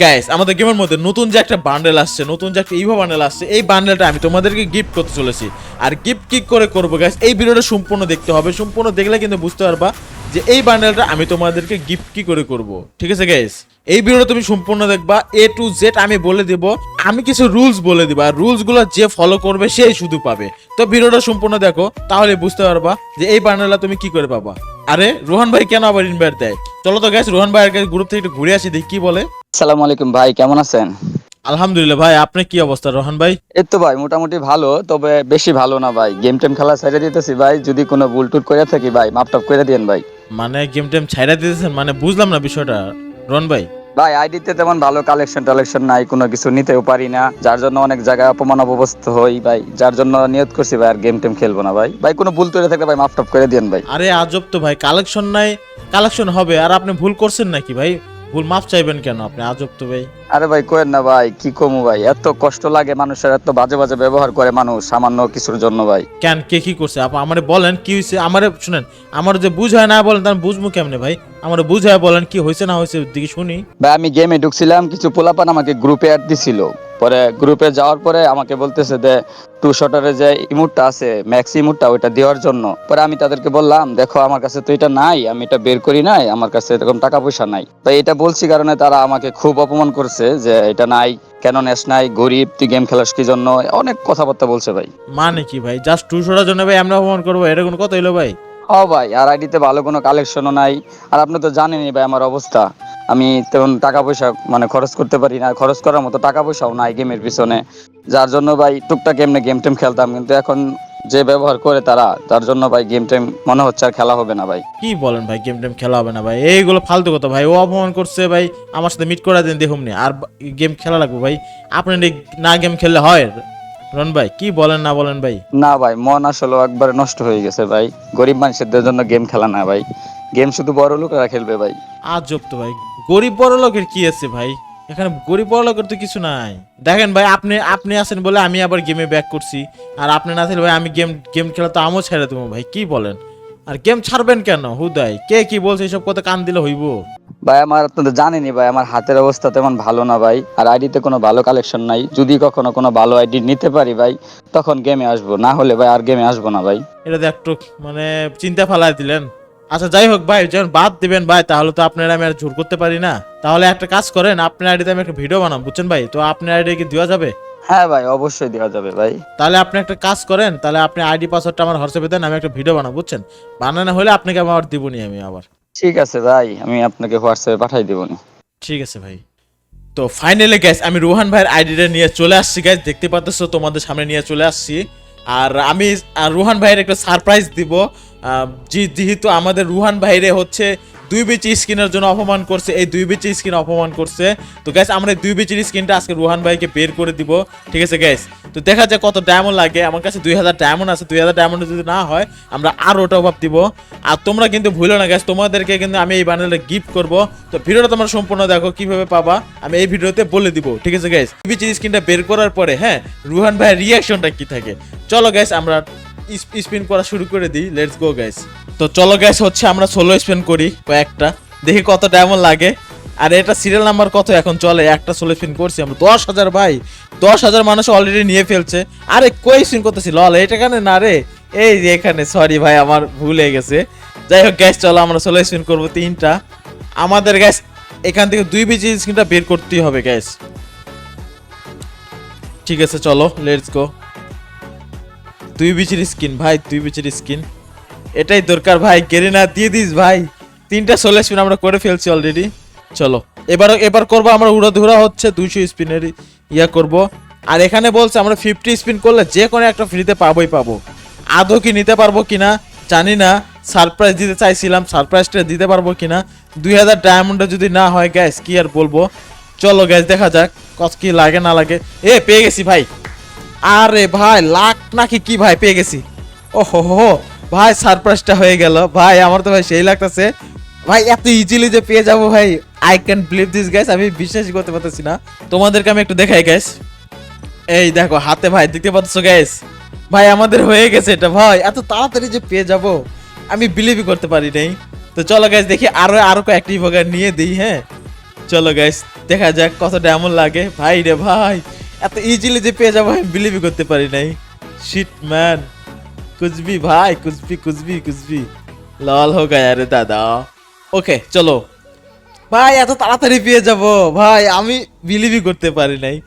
Guys আমাদের গেমের মধ্যে নতুন যে একটা বান্ডেল আসছে, নতুন যে একটা ইভো বান্ডেল আসছে, এই বান্ডেলটা আমি তোমাদেরকে গিফট করতে চলেছি। আর গিফট কি করে করব গাইস এই ভিডিওটা সম্পূর্ণ দেখতে হবে। সম্পূর্ণ দেখলে কিন্তু বুঝতে পারবা যে এই বান্ডেলটা আমি তোমাদেরকে গিফট কি করে করব। ঠিক আছে গাইস এই ভিডিওটা তুমি সম্পূর্ণ দেখবা। এ টু জেড আমি বলে দিব। আমি কিছু রুলস বলে দিব। আর রুলসগুলো যে ফলো করবে, সেই শুধু পাবে। তো ভিডিওটা সম্পূর্ণ দেখো, তাহলে বুঝতে পারবা যে এই বান্ডেলটা তুমি কি করে পাবা। আরে, রোহান ভাই কেন আবার ইনভাইট দেয়? চলো তো গাইস রোহান ভাইয়ের গ্রুপ থেকে একটু ঘুরে আসি, দেখি কি বলে। আসসালামু আলাইকুম ভাই কেমন আছেন? আলহামদুলিল্লাহ ভাই আপনি কি অবস্থা রোহান ভাই? এই তো ভাই মোটামুটি ভালো তবে বেশি ভালো না ভাই। গেম টেম খেলা ছেড়ে দিতেছি ভাই যদি কোনো ভুল টুট করে থাকি ভাই করে দিন ভাই। মানে গেম টেম দিতেছেন? মানে বুঝলাম না বিষয়টা রোহন ভাই। ভাই আইডিতে তেমন ভালো কালেকশন টালেকশন নাই কোনো কিছু নিতেও পারি না। যার জন্য অনেক জায়গায় অপমান অপবস্ত হই ভাই। যার জন্য নিয়ত করছি ভাই আর গেম টেম খেলব না ভাই। ভাই কোনো ভুল করে থাকলে ভাই মাপ টাপ করে দিন ভাই। আরে আজব তো ভাই কালেকশন নাই কালেকশন হবে আর আপনি ভুল করছেন নাকি ভাই? ভুল মাপ চাইবেন কেন আপনি? আজব তো ভাই। আরে ভাই কোয়েন না ভাই কি কমু ভাই? এত কষ্ট লাগে মানুষের এত বাজে বাজে ব্যবহার করে মানুষ সামান্য কিছুর জন্য ভাই। কেন কে কি করছে? আপা আমারে বলেন কি হয়েছে আমারে শুনেন আমার যে বুঝায় না বলেন তার বুঝব কেমনে ভাই? আমারে বুঝায় বলেন কি হয়েছে না হয়েছে দিকে শুনি। ভাই আমি গেমে ঢুকছিলাম কিছু পোলাপান আমাকে গ্রুপে অ্যাড দিছিল। পরে গ্রুপে যাওয়ার পরে আমাকে বলতেছে যে টু শটারে যে ইমুটটা আছে ম্যাক্স ইমুটটা ওইটা দেওয়ার জন্য। পরে আমি তাদেরকে বললাম দেখো আমার কাছে তো এটা নাই আমি এটা বের করি নাই আমার কাছে এরকম টাকা পয়সা নাই। তো এটা বলছি কারণে তারা আমাকে খুব অপমান করছে। যে এটা নাই কেন নেস নাই গরিব তুই গেম খেলাস কি জন্য? অনেক কথাবার্তা বলছে ভাই। মানে কি ভাই? জাস্ট টু শোটার জন্য ভাই আমরা অপমান করব? এটা কোনো কথা হইল ভাই? হ ভাই আর আইডিতে ভালো কোনো কালেকশনও নাই। আর আপনি তো জানেনই ভাই আমার অবস্থা। আমি তেমন টাকা পয়সা মানে খরচ করতে পারি না। খরচ করার মতো টাকা পয়সাও নাই গেমের পিছনে। যার জন্য ভাই টুকটাক এমনি গেম টেম খেলতাম। কিন্তু এখন যে ব্যবহার করে তারা তার জন্য ভাই গেম টেম মনে হচ্ছে আর খেলা হবে না ভাই। কি বলেন ভাই গেম টেম খেলা হবে না ভাই? এইগুলো ফালতু কথা ভাই ও অপমান করছে ভাই আমার সাথে মিট করে দিন দেখুন নি। আর গেম খেলা লাগবে ভাই? আপনি না গেম খেললে হয়? রন ভাই কি বলেন না বলেন ভাই? না ভাই মন আসলে একবারে নষ্ট হয়ে গেছে ভাই। গরিব মানুষদের জন্য গেম খেলা না ভাই। গেম শুধু বড় লোকেরা খেলবে ভাই। আজব তো ভাই গরিব বড় লোকের কি আছে ভাই? এখানে গরিব বড় লোকের তো কিছু নাই। দেখেন ভাই আপনি আপনি আছেন বলে আমি আবার গেমে ব্যাক করছি। আর আপনি না থাকলে ভাই আমি গেম গেম খেলা তো আমিও ছেড়ে দেবো ভাই কি বলেন? আর গেম ছাড়বেন কেন? হুদাই কে কি বলছে এইসব কথা কান দিলে হইব? ভাই আমার আপনাদের জানেনি ভাই আমার হাতের অবস্থা তেমন ভালো না ভাই। আর আইডিতে কোনো ভালো কালেকশন নাই। যদি কখনো কোনো ভালো আইডি নিতে পারি ভাই তখন গেমে আসব। না হলে ভাই আর গেমে আসব না ভাই। এটা তো একটু মানে চিন্তা ফালাই দিলেন। আচ্ছা যাই হোক ভাই যখন বাদ দিবেন ভাই তাহলে তো আপনারা আমি আর জোর করতে পারি না। তাহলে একটা কাজ করেন আপনার আইডিতে আমি একটা ভিডিও বানাবো বুঝছেন ভাই? তো আপনার আইডি কি দেওয়া যাবে? হ্যাঁ ভাই অবশ্যই দেওয়া যাবে ভাই। তাহলে আপনি একটা কাজ করেন তাহলে আপনি আইডি পাসওয়ার্ডটা আমার হোয়াটসঅ্যাপে দেন আমি একটা ভিডিও বানাবো বুঝছেন? বানানো হলে আপনাকে আবার দিবনি আমি আবার। ঠিক আছে ভাই আমি আপনাকে হোয়াটসঅ্যাপে পাঠাই দেবো নি। ঠিক আছে ভাই। তো ফাইনালি গ্যাস আমি রোহান ভাইয়ের আইডিটা নিয়ে চলে আসছি গ্যাস দেখতে পাচ্ছ তোমাদের সামনে নিয়ে চলে আসছি। আর আমি আর রোহান ভাইয়ের একটা সারপ্রাইজ দিব। যেহেতু আমাদের রুহান ভাইরে হচ্ছে দুই বিচি স্কিনের জন্য অপমান করছে, এই দুই বিচি স্কিন অপমান করছে। তো গ্যাস আমরা দুই বিচির স্কিনটা আজকে রুহান ভাইকে বের করে দিব। ঠিক আছে গ্যাস তো দেখা যায় কত ডায়মন্ড লাগে। আমার কাছে দুই হাজার ডায়মন্ড আছে। দুই হাজার ডায়মন্ড যদি না হয়, আমরা আর ওটা অভাব দিব। আর তোমরা কিন্তু ভুলো না গ্যাস তোমাদেরকে কিন্তু আমি এই বান্ডেলটা গিফট করব। তো ভিডিওটা তোমরা সম্পূর্ণ দেখো, কীভাবে পাবা, আমি এই ভিডিওতে বলে দিব। ঠিক আছে গ্যাস দুই বিচির স্ক্রিনটা বের করার পরে হ্যাঁ রুহান ভাইয়ের রিয়াকশনটা কি থাকে? চলো গ্যাস আমরা স্পিন করা শুরু করে দিই। লেটস গো গ্যাস তো চলো গ্যাস হচ্ছে আমরা সোলো স্পিন করি কয়েকটা। দেখি কত ডায়মন্ড লাগে। আর এটা সিরিয়াল নাম্বার কত এখন? চলে, একটা সোলো স্পিন করছি আমরা। দশ হাজার, ভাই। দশ হাজার মানুষ অলরেডি নিয়ে ফেলছে। আরে, কই স্পিন করতেছি? লল, এটা কেন? না রে। এই যে এখানে সরি ভাই, আমার ভুল হয়ে গেছে। যাই হোক গ্যাস চলো, আমরা সোলো স্পিন করব তিনটা। আমাদের গ্যাস এখান থেকে দুই বিজি স্ক্রিনটা বের করতেই হবে গ্যাস ঠিক আছে, চলো লেটস গো দুই বিচির স্কিন, ভাই, তুই বিচির স্কিন। এটাই দরকার, ভাই গেরিনা দিয়ে দিস, ভাই। তিনটা সোলো স্পিন আমরা করে ফেলছি অলরেডি চলো এবার এবার করব আমরা উড়া ধুরা হচ্ছে দুইশো স্পিনের ইয়া করব। আর এখানে বলছে আমরা ফিফটি স্পিন করলে যে কোনো একটা ফ্রিতে পাবোই পাবো। আদৌ কি নিতে পারব কিনা, জানি না। সারপ্রাইজ দিতে চাইছিলাম সারপ্রাইজটা দিতে পারব কিনা। দুই হাজার ডায়মন্ডে যদি না হয় গ্যাস কি আর বলব? চলো গ্যাস দেখা যাক, কত কি লাগে, না লাগে। এ, পেয়ে গেছি, ভাই। আরে ভাই, লাখ নাকি কি ভাই? পেয়ে গেছি। ও হো ভাই সারপ্রাইজটা হয়ে গেল। ভাই, আমার তো ভাই সেই লাগতেছে। ভাই, এত ইজিলি যে পেয়ে যাব ভাই I can believe this guys আমি বিশ্বাস করতে পারতেছি না। তোমাদেরকে আমি একটু দেখাই গ্যাস এই দেখো, হাতে ভাই, দেখতে পাচ্ছ গ্যাস ভাই, আমাদের হয়ে গেছে এটা, ভাই। এত তাড়াতাড়ি যে পেয়ে যাব, আমি বিলিভই করতে পারি নাই। তো চলো গ্যাস দেখি আরও আরও কয়েকটি ভাগা নিয়ে দিই হ্যাঁ? চলো গ্যাস দেখা যাক কত এমন লাগে। ভাই রে ভাই এত ইজিলি যে পেয়ে যাব, আমি বিলিভই করতে পারি নাই। শিট ম্যান কুচবি ভাই কুচবি কুচবি কুচবি লাল হো গায়া রে দাদা। ওকে চলো। ভাই, এত তাড়াতাড়ি পেয়ে যাব। ভাই, আমি বিলিভই করতে পারি নাই।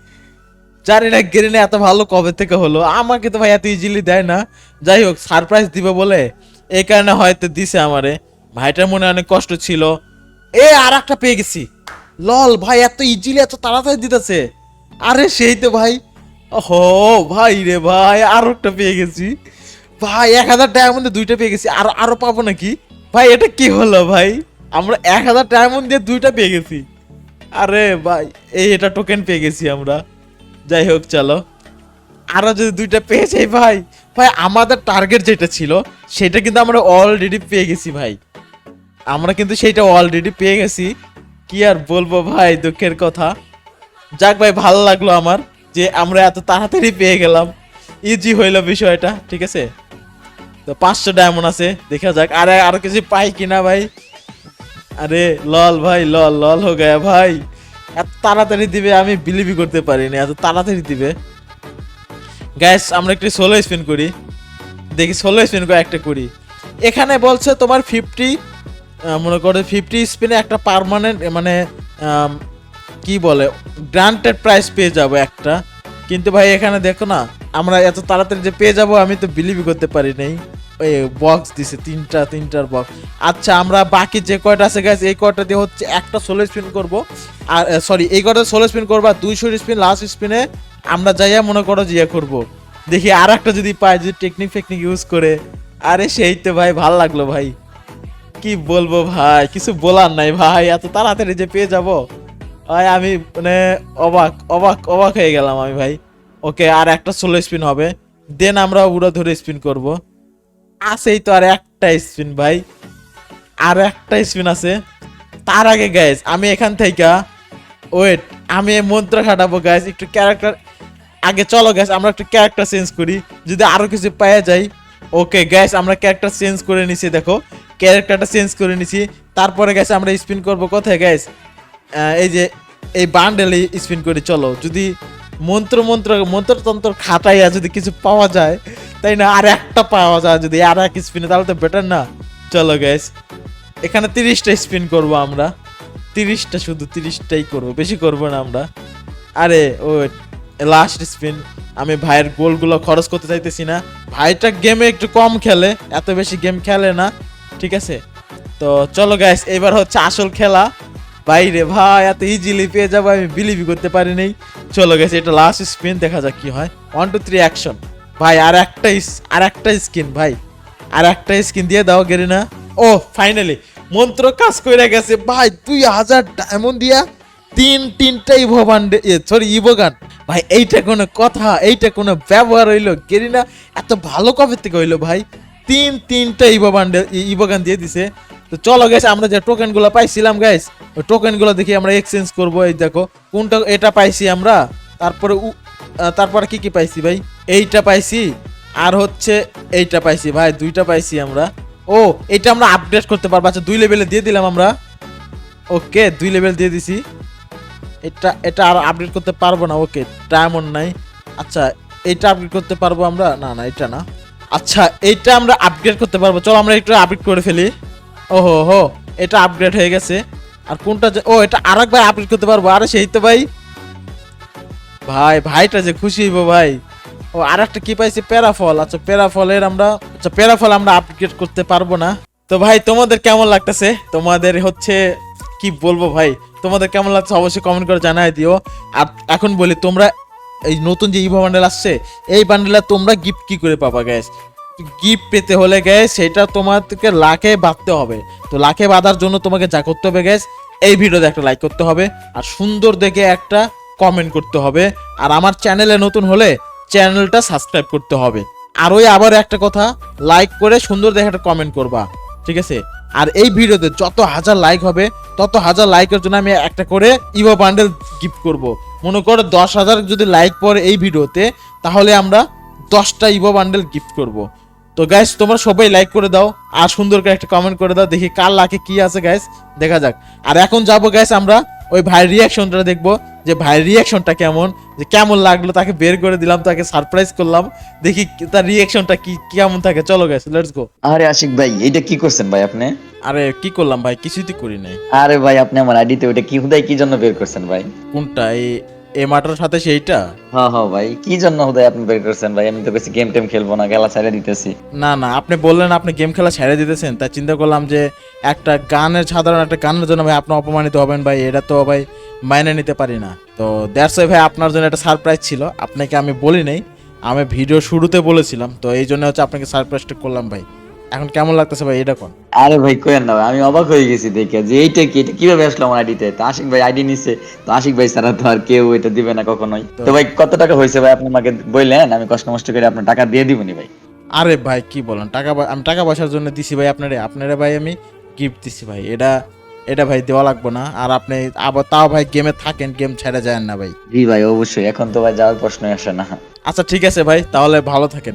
জানি না গেরি না এত ভালো কবে থেকে হলো। আমাকে তো ভাই এত ইজিলি দেয় না। যাই হোক সারপ্রাইজ দিবে বলে। এই কারণে হয়তো দিছে আমারে। ভাইটার মনে অনেক কষ্ট ছিল। এ আর একটা পেয়ে গেছি। লল, ভাই, এত ইজিলি এত তাড়াতাড়ি দিতেছে। আরে সেই তো ভাই। ওহো, ভাই রে ভাই, আরও একটা পেয়ে গেছি। ভাই, এক হাজার মধ্যে দুইটা পেয়ে গেছি, আর, আরও পাবো নাকি? ভাই, এটা কি হলো ভাই? আমরা এক হাজার ডায়মন্ড দিয়ে দুইটা পেয়ে গেছি। আরে ভাই, এই এটা টোকেন পেয়ে গেছি আমরা। যাই হোক, চলো। আরও যদি দুইটা পেয়ে যাই ভাই ভাই, আমাদের টার্গেট যেটা ছিল, সেটা কিন্তু আমরা অলরেডি পেয়ে গেছি ভাই। আমরা কিন্তু সেইটা অলরেডি পেয়ে গেছি। কি আর বলব ভাই, দুঃখের কথা। যাক ভাই, ভালো লাগল আমার যে আমরা এত তাড়াতাড়ি পেয়ে গেলাম। ইজি হইল বিষয়টা, ঠিক আছে? তো পাঁচশো ডায়মন্ড আছে, দেখা যাক। আরে, আরও কিছু পাই কিনা ভাই? আরে লল ভাই লল লল হো গায়া ভাই। এত তাড়াতাড়ি দিবে, আমি বিলিভই করতে পারি না এত তাড়াতাড়ি দিবে। গ্যাস আমরা একটু সোলো স্পিন করি। দেখি সোলো স্পিন করে একটা করি। এখানে বলছে তোমার ফিফটি মনে করো ফিফটি স্পিনে একটা পারমানেন্ট মানে কি বলে গ্রান্টেড প্রাইস পেয়ে যাব একটা। কিন্তু ভাই, এখানে দেখো না, আমরা এত তাড়াতাড়ি যে পেয়ে যাব, আমি তো বিলিভই করতে পারি নাই। ওই বক্স দিছে, তিনটা, তিনটার বক্স আচ্ছা আমরা বাকি যে কয়টা আছে গ্যাস এই কয়টা দিয়ে হচ্ছে একটা সোলো স্পিন করব। আর সরি এই কয়টা সোলো স্পিন করব আর দুইশো স্পিন লাস্ট স্পিনে আমরা যাইয়া মনে করো যে ইয়ে করব। দেখি আর একটা যদি পাই, যদি টেকনিক ফেকনিক ইউজ করে। আরে সেই তো ভাই, ভালো লাগল ভাই। কি বলব ভাই, কিছু বলার নাই ভাই, এত তাড়াতাড়ি যে পেয়ে যাব। ভাই আমি মানে অবাক অবাক অবাক হয়ে গেলাম আমি ভাই। ওকে, আর একটা সোলো স্পিন হবে। দেন আমরা উড়ো ধরে স্পিন করব। আছেই তো আর একটা স্পিন ভাই। আর একটা স্পিন আছে। তার আগে গ্যাস আমি এখান থেকে ওয়েট আমি মন্ত্র খাটাবো গ্যাস একটু ক্যারেক্টার আগে চলো গ্যাস আমরা একটু ক্যারেক্টার চেঞ্জ করি। যদি আরও কিছু পাওয়া যায় ওকে গ্যাস আমরা ক্যারেক্টার চেঞ্জ করে নিছি, দেখো। ক্যারেক্টারটা চেঞ্জ করে নিছি। তারপরে গ্যাস আমরা স্পিন করব কোথায় গ্যাস এই যে এই বান্ডেলে স্পিন করে চলো। যদি মন্ত্র মন্ত্র মন্ত্রতন্ত্র খাটাইয়া যদি কিছু পাওয়া যায়, তাই না? আর একটা পাওয়া যায় যদি আর এক স্পিনে তাহলে তো বেটার না। চলো গ্যাস এখানে তিরিশটা স্পিন করব আমরা। তিরিশটা শুধু তিরিশটাই করব, বেশি করব না আমরা। আরে, ও লাস্ট স্পিন আমি ভাইয়ের গোলগুলো খরচ করতে চাইতেছি না। ভাইটা গেমে একটু কম খেলে, এত বেশি গেম খেলে না। ঠিক আছে? তো চলো গাইস এবার হচ্ছে আসল খেলা। বাইরে ভাই, এত ইজিলি পেয়ে যাব, আমি বিলিভই করতে পারি নাই। চলো গেছে এটা লাস্ট স্পিন দেখা যাক কি হয়। ওয়ান টু থ্রি অ্যাকশন ভাই, আর একটা আর একটা স্কিন ভাই। আর একটা স্কিন দিয়ে দাও, গেরিনা। ও ফাইনালি মন্ত্র কাজ করে গেছে। ভাই, দুই হাজার ডায়মন্ড দিয়া তিন তিনটা ইভো সরি ইভো গান ভাই, এইটা কোনো কথা, এইটা কোনো ব্যবহার হইল, গেরিনা। এত ভালো কবে থেকে হইল, ভাই? তিন তিনটা ইভো বান্ডে ইভো গান দিয়ে দিছে। তো চলো গেছে আমরা যে টোকেনগুলো পাইছিলাম গাইস ওই টোকেনগুলো দেখি আমরা এক্সচেঞ্জ করব, এই দেখো, কোনটা, এটা পাইছি আমরা, তারপরে তারপরে কি কি পাইছি ভাই? এইটা পাইছি, আর হচ্ছে এইটা পাইছি ভাই, দুইটা পাইছি আমরা। ও এটা আমরা আপডেট করতে পারব আচ্ছা দুই লেভেলে দিয়ে দিলাম আমরা। ওকে, দুই লেভেল দিয়ে দিছি। এটা এটা আর আপডেট করতে পারব না, ওকে ডায়মন্ড নাই। আচ্ছা এইটা আপডেট করতে পারব আমরা? না না এটা না। আচ্ছা এইটা আমরা আপগ্রেড করতে পারব। চলো, আমরা একটু আপডেট করে ফেলি। ওহো হো এটা আপগ্রেড হয়ে গেছে। আর কোনটা ও, এটা আরেকবার আপডেট করতে পারব। আরে সেই তো ভাই। ভাই, ভাইটা যে খুশি হইব ভাই। ও আর একটা কি পাইছি? প্যারাফল আচ্ছা প্যারাফলের আমরা আচ্ছা প্যারাফল আমরা আপগ্রেড করতে পারব না। তো ভাই, তোমাদের কেমন লাগতেছে? তোমাদের হচ্ছে কি বলব ভাই? তোমাদের কেমন লাগছে অবশ্যই কমেন্ট করে জানাই দিও। আর এখন বলি, তোমরা এই নতুন যে ইভো বান্ডেল আসছে, এই বান্ডেলে তোমরা গিফট কি করে পাবা গ্যাস গিফট পেতে হলে গ্যাস সেটা তোমাদেরকে লাখে বাঁধতে হবে। তো লাখে বাঁধার জন্য তোমাকে যা করতে হবে গ্যাস এই ভিডিওতে একটা লাইক করতে হবে আর সুন্দর দেখে একটা কমেন্ট করতে হবে। আর আমার চ্যানেলে নতুন হলে চ্যানেলটা সাবস্ক্রাইব করতে হবে। আর ওই আবার একটা কথা লাইক করে সুন্দর দেখে একটা কমেন্ট করবা, ঠিক আছে? আর এই ভিডিওতে যত হাজার লাইক হবে, তত হাজার লাইকের জন্য আমি একটা করে ইভো বান্ডেল গিফট করব। মনে করো দশ হাজার যদি লাইক পরে এই ভিডিওতে, তাহলে আমরা দশটা ইভো বান্ডেল গিফট করব। তো গাইস তোমরা সবাই লাইক করে দাও আর সুন্দর করে একটা কমেন্ট করে দাও দেখি কার লাকে কি আছে গাইস দেখা যাক। আর এখন যাব গাইস আমরা ওই ভাইয়ের রিয়াকশনটা দেখব যে ভাইয়ের রিয়াকশনটা কেমন যে কেমন লাগল তাকে বের করে দিলাম তাকে সারপ্রাইজ করলাম। দেখি তার রিয়াকশনটা কি কেমন থাকে। চলো গেছে লেটস গো আরে আশিক ভাই এটা কি করছেন ভাই আপনি? আরে কি করলাম ভাই কিছুই তো করি নাই। আরে ভাই আপনি আমার আইডিতে ওটা কি হুদাই কি জন্য বের করছেন ভাই? কোনটা এই এই মাটার সাথে সেইটা? হ্যাঁ হ্যাঁ ভাই কি জন্য হুদাই আপনি বের করছেন ভাই? আমি তো বেশি গেম টেম খেলব না খেলা ছেড়ে দিতেছি। না না আপনি বললেন আপনি গেম খেলা ছেড়ে দিতেছেন তাই চিন্তা করলাম যে একটা গানের সাধারণ একটা গানের জন্য ভাই আপনি অপমানিত হবেন ভাই এটা তো ভাই মাইনে নিতে পারি না। তো দ্যাটস ভাই আপনার জন্য একটা সারপ্রাইজ ছিল আপনাকে আমি বলি নাই আমি ভিডিও শুরুতে বলেছিলাম তো এই জন্য হচ্ছে আপনাকে সারপ্রাইজটা করলাম ভাই। এখন কেমন লাগতেছে ভাই এটা কোন? আরে ভাই কোয়েন না আমি অবাক হয়ে গেছি দেখে যে এইটা কি এটা কীভাবে আসলো আমার আইডিতে তো? আশিক ভাই আইডি নিছে তো আশিক ভাই ছাড়া তো আর কেউ এটা দিবে না কখনোই। তো ভাই কত টাকা হয়েছে ভাই? আপনি আমাকে বললেন আমি কষ্ট মষ্ট করে আপনার টাকা দিয়ে দিবনি ভাই। আরে ভাই কি বলেন টাকা আমি টাকা পয়সার জন্য দিছি ভাই আপনারে আপনারে ভাই আমি গিফট দিছি ভাই এটা এটা ভাই দেওয়া লাগবে না আর আপনি আবার তাও ভাই গেমে থাকেন গেম ছেড়ে যায় না ভাই। জি ভাই অবশ্যই এখন তো ভাই যাওয়ার প্রশ্নই আসে না। আচ্ছা ঠিক আছে ভাই তাহলে ভালো থাকেন।